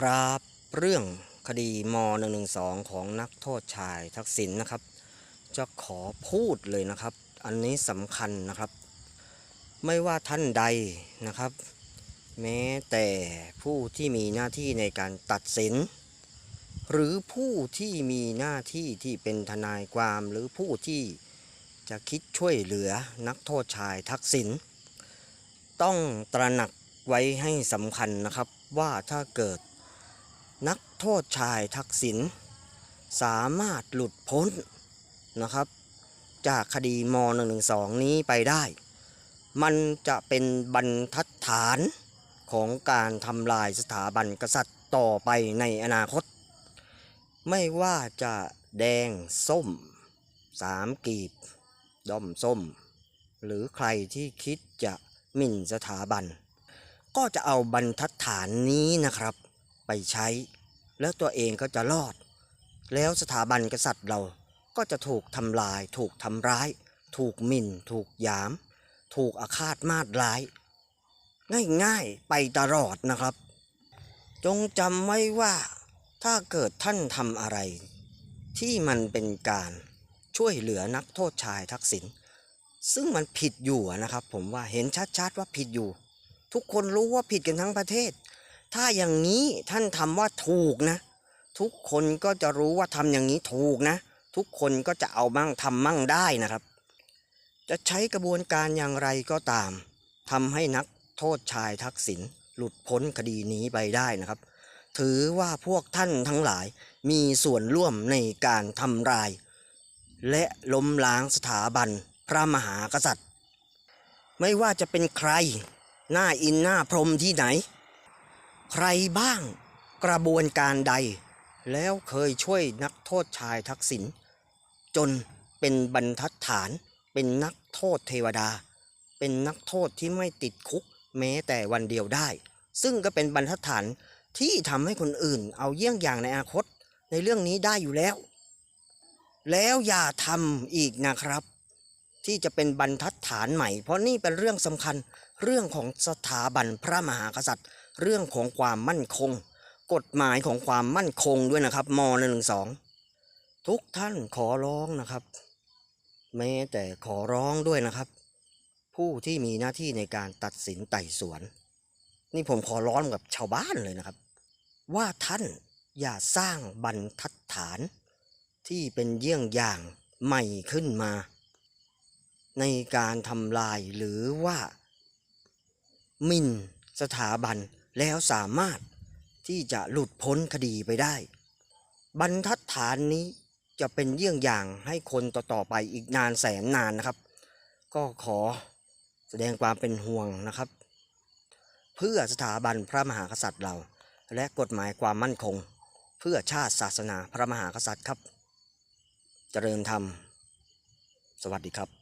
ครับ เรื่องคดีม .112 ของนักโทษชายทักษิณนะครับ จะขอพูดเลยนะครับ อันนี้สำคัญนะครับ ไม่ว่าท่านใดนะครับ แม้แต่ผู้ที่มีหน้าที่ในการตัดสิน หรือผู้ที่มีหน้าที่ที่เป็นทนายความหรือผู้ที่จะคิดช่วยเหลือนักโทษชายทักษิณต้องตระหนักไว้ให้สำคัญนะครับว่าถ้าเกิด นักโทษชายทักษิณสามารถหลุดพ้นนะครับ จากคดีม .112 นี้ไปได้ มันจะเป็นบรรทัดฐานของการทำลายสถาบันกษัตริย์ต่อไปในอนาคต ไม่ว่าจะแดงส้มสามกีบ ด้อมส้ม หรือใครที่คิดจะหมิ่นสถาบัน ก็จะเอาบรรทัดฐานนี้นะครับ ไปใช้ แล้วตัวเองก็จะรอด แล้วสถาบันกษัตริย์เราก็จะถูกทำลาย ถูกทำร้าย ถูกหมิ่น ถูกยาม ถูกอาฆาตมาดร้าย ง่ายๆไปตลอดนะครับ จงจำไว้ว่าถ้าเกิดท่านทำอะไร ที่มันเป็นการช่วยเหลือนักโทษชายทักษิณซึ่งมันผิดอยู่นะครับ ผมว่าเห็นชัดๆว่าผิดอยู่ ทุกคนรู้ว่าผิดกันทั้งประเทศ ถ้าอย่างนี้ท่านทำว่าถูกนะ ทุกคนก็จะรู้ว่าทำอย่างนี้ถูกนะ ทุกคนก็จะเอามั่งทำมั่งได้นะครับ จะใช้กระบวนการอย่างไรก็ตามทำให้นักโทษชายทักษิณหลุดพ้นคดีนี้ไปได้นะครับ ถือว่าพวกท่านทั้งหลายมีส่วนร่วมในการทำลาย และล้มล้างสถาบันพระมหากษัตริย์ ไม่ว่าจะเป็นใคร หน้าอินหน้าพรมที่ไหน ใครบ้างกระบวนการใด แล้วเคยช่วยนักโทษชายทักษิณจนเป็นบรรทัดฐาน เป็นนักโทษเทวดา เป็นนักโทษที่ไม่ติดคุกแม้แต่วันเดียวได้ ซึ่งก็เป็นบรรทัดฐานที่ทำให้คนอื่น เอาเยี่ยงอย่างในอนาคตในเรื่องนี้ได้อยู่แล้ว แล้วอย่าทำอีกนะครับ ที่จะเป็นบรรทัดฐานใหม่ เพราะนี่เป็นเรื่องสำคัญเรื่องของสถาบันพระมหากษัตริย์ เรื่องของความมั่นคง กฎหมายของความมั่นคงด้วยนะครับม .112 ทุกท่านขอร้องนะครับ แม้แต่ขอร้องด้วยนะครับ ผู้ที่มีหน้าที่ในการตัดสินไต่สวน นี่ผมขอร้องกับชาวบ้านเลยนะครับ ว่าท่านอย่าสร้างบรรทัดฐาน ที่เป็นเยี่ยงอย่างใหม่ขึ้นมา ในการทำลายหรือว่ามินสถาบัน แล้วสามารถที่จะหลุดพ้นคดีไปได้ บรรทัดฐานนี้จะเป็นเยี่ยงอย่างให้คนต่อๆไปอีกนานแสนนานนะครับ ก็ขอแสดงความเป็นห่วงนะครับ เพื่อสถาบันพระมหากษัตริย์เรา และกฎหมายความมั่นคง เพื่อชาติศาสนาพระมหากษัตริย์ครับเจริญธรรม สวัสดีครับ